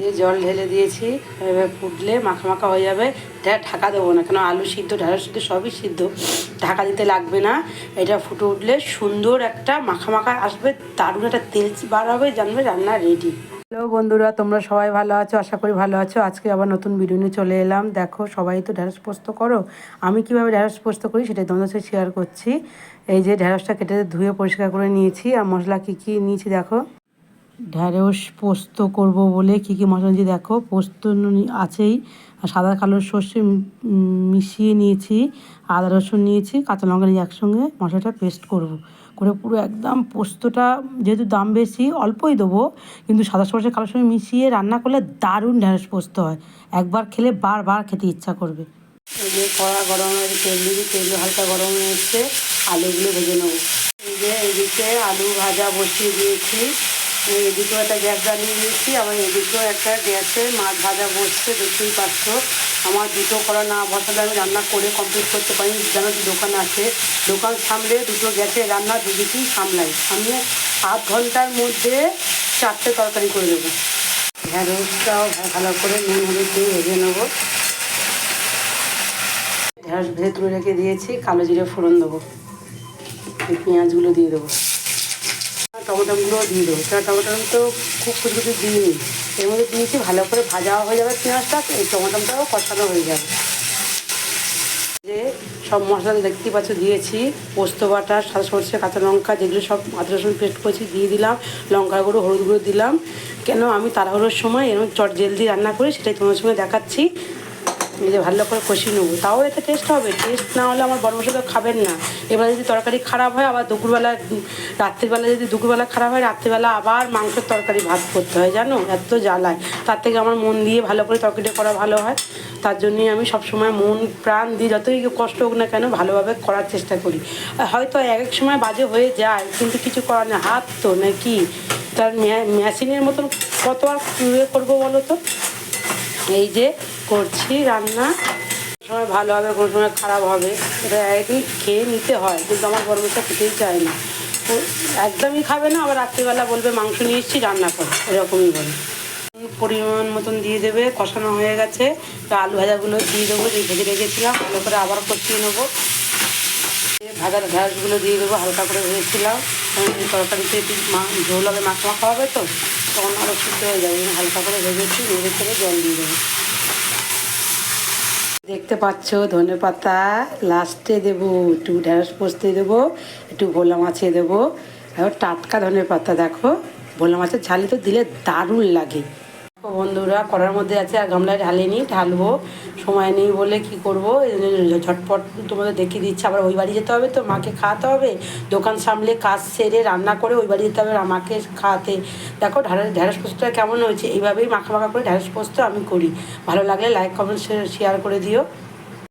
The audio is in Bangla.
যে জল ঢেলে দিয়েছি এবার ফুটলে মাখা মাখা হয়ে যাবে। এটা ঢাকা দেবো না, কেন আলু সিদ্ধ ঢেঁড়স সিদ্ধ সবই সিদ্ধ। ঢাকা দিতে লাগবে না, এটা ফুটে উঠলে সুন্দর একটা মাখা মাখা আসবে, দারুণ একটা তেল বার হবে, জানবে রান্না রেডি হ্যালো বন্ধুরা, তোমরা সবাই ভালো আছো? আশা করি ভালো আছো। আজকে আবার নতুন ভিডিও নিয়ে চলে এলাম। দেখো, সবাই তো ঢ্যাঁড়স পোস্ত করো। আমি কীভাবে ঢ্যাঁড়স পোস্ত করি সেটা তোমাদের সাথে শেয়ার করছি। এই যে ঢ্যাঁড়সটা কেটে ধুয়ে পরিষ্কার করে নিয়েছি। আর মশলা কী কী নিয়েছি দেখো। ঢ্যাঁড়স পোস্ত করব বলে কী কী মশলা নিয়েছি দেখো, পোস্ত আছেই। আর সাদা কালো সর্ষে মিশিয়ে নিয়েছি, আদা রসুন নিয়েছি, কাঁচা লঙ্কা নিয়ে একসঙ্গে মশলাটা পেস্ট করব। করে পুরো একদম পোস্তটা যেহেতু দাম বেশি, অল্পই দেবো, কিন্তু সাদা সর্ষে কালো সঙ্গে মিশিয়ে রান্না করলে দারুণ ঢ্যাঁড়স পোস্ত হয়। একবার খেলে বারবার খেতে ইচ্ছা করবে। এই যে কড়া গরম হয়েছে তেল দিবি তেল হালকা গরম হয়েছে আলুগুলো ভেজে নেব। এই যে এদিকে আলু ভাজা বসিয়ে দিয়েছি। এদিকেও একটা গ্যাস জ্বালিয়ে দিয়েছি, আবার এদিকেও একটা গ্যাসে মাছ ভাজা বসছে, দেখতেই পাচ্ছ। আমার দুটো করা না বসালে আমি রান্না করে কমপ্লিট করতে পারি যেন দোকান আছে। দোকান সামলে দুটো গ্যাসে রান্না দুদিকেই সামলাই। সামনে আধ ঘণ্টার মধ্যে চারটে তরকারি করে দেবো। ঢ্যাঁড়সটাও ভালো করে নুন, হলুদ দিয়ে ভেজে নেব। ঢেঁড়স ভেজে তুলে রেখে দিয়েছি, কালো জিরে ফোড়ন দেবো। পেঁয়াজগুলো দিয়ে দেবো। টমেটোগুলোও দিয়ে দেবো। কারণ টমেটো তো খুব কুচি কুচি দিইনি। এর মধ্যে দিয়েছি ভালো করে ভাজাও হয়ে যাবে পেঁয়াজটা, এই টমেটোটাও কষানো হয়ে যাবে। সব মশলা দেখতে পাচ্ছ, দিয়েছি পোস্ত বাটা, সাদা সর্ষে, কাঁচা লঙ্কা, যেগুলো সব আদা, রসুন পেস্ট করেছি, দিয়ে দিলাম। লঙ্কা গুঁড়ো, হলুদ গুঁড়ো দিলাম। কেন আমি তাড়াহুড়োর সময় এরকম চট জলদি রান্না করি সেটাই তোমার সঙ্গে দেখাচ্ছি। যে ভালো করে কষিয়ে নেব। তাও এতে টেস্ট হবে। টেস্ট না হলে আমার বড় তো খাবেন না। এবার যদি তরকারি খারাপ হয়, আবার দুপুরবেলা রাত্রিবেলা যদি দুপুরবেলা খারাপ হয়, রাত্রিবেলা আবার মাংসের তরকারি ভাত করতে হয়, জানো? এত জ্বালায়। তার থেকে আমার মন দিয়ে ভালো করে তরকারিটা করা ভালো হয়। তার জন্যই আমি সবসময় মন, প্রাণ দিয়ে যতই কষ্ট হোক না কেন ভালোভাবে করার চেষ্টা করি। হয়তো এক এক সময় বাজে হয়ে যায়, কিন্তু কিছু করার নেই। হাত তো নাকি? তার মেশিনের মতন কত আর ইয়ে করব বলো তো? এই যে করছি রান্না। সময় ভালো হবে কোনো সময় খারাপ হবে, এটা একদিন খেয়ে নিতে হয়, কিন্তু আমার গরমটা খেতেই চায় না। একদমই খাবে না, আবার রাত্রিবেলা বলবে মাংস নিয়ে এসেছি, রান্না করো, এরকমই বলে। পরিমাণ মতন দিয়ে দেবে, কষানো হয়ে গেছে, তো আলু ভাজাগুলো দিয়ে দেবো যে ভেজে রেখেছিলাম, ভালো করে আবার কষিয়ে নেব। ভাজার ঘাসগুলো দিয়ে দেবো, হালকা করে ভেজেছিলাম তরকারিতে মা- ঝোল হবে মাখা মাখা হবে তো। তখন আরও সিদ্ধ হয়ে যাবে হালকা করে ভেজেছি ভেজে করে জল দিয়ে দেবো। দেখতে পাচ্ছ, ধনে পাতা লাস্টে দেবো, একটু ঢেঁড়স পোস্তে দেবো, একটু ভোলা মাছে দেবো। আর টাটকা ধনে পাতা দেখো, ভোলা মাছের ঝালি তো দিলে দারুণ লাগে। বন্ধুরা করার মধ্যে আছে আর গামলায় ঢালিনি ঢালবো, সময় নেই বলে কি করব? ঝটপট তোমাদের দেখিয়ে দিচ্ছে। আবার ওই বাড়ি যেতে হবে তো, মাকে খাওয়াতে হবে। দোকান সামলে কাজ সেরে রান্না করে ওই বাড়ি যেতে হবে মাকে খাওয়াতে। দেখো ঢেঁড়স ঢেঁড়স পোস্তটা কেমন হয়েছে? এইভাবেই মাখা মাখা করে ঢেঁড়স পোস্ত আমি করি। ভালো লাগলে লাইক কমেন্ট শেয়ার করে দিও।